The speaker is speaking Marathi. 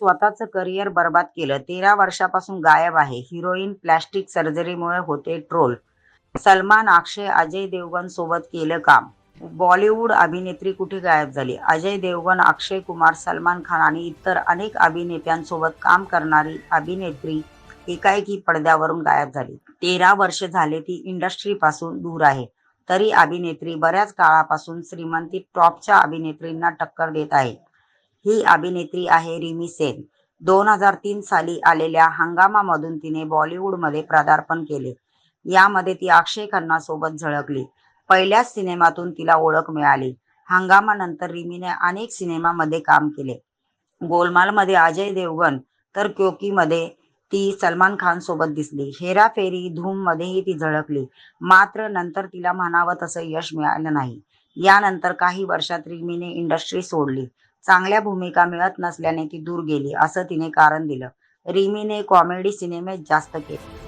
स्वतःचं करिअर बर्बाद केलं. तेरा वर्षापासून गायब आहे. हिरोईन प्लॅस्टिक सर्जरीमुळे होते ट्रोल. सलमान अक्षय अजय देवगण सोबत केलं काम. बॉलिवूड अभिनेत्री कुठे गायब झाली? अजय देवगण अक्षय कुमार सलमान खान आणि इतर अनेक अभिनेत्यांसोबत काम करणारी अभिनेत्री एकाएकी पडद्यावरून गायब झाली. तेरा वर्ष झाले ती इंडस्ट्रीपासून दूर आहे. तरी अभिनेत्री बऱ्याच काळापासून श्रीमंती टॉपच्या अभिनेत्रींना टक्कर देत आहे. ही अभिनेत्री आहे रिमी सेन. दोन हजार तीन साली आलेल्या हंगामामधून तिने बॉलिवूडमध्ये पदार्पण केले. यामध्ये ती अक्षय खन्ना सोबत झळकली. पहिल्याच सिनेमातून तिला ओळख मिळाली. हंगामानंतर रिमीने अनेक सिनेमामध्ये काम केले. गोलमालमध्ये अजय देवगण तर क्योकीमध्ये ती सलमान खान सोबत दिसली. हेराफेरी धूम मध्येही ती झळकली. मात्र नंतर तिला म्हणावं तसं यश मिळालं नाही. यानंतर काही वर्षात रिमीने इंडस्ट्री सोडली. चांगल्या भूमिका मिळत नसल्याने ती दूर गेली असं तिने कारण दिलं. रिमीने कॉमेडी सिनेमेच जास्त केले.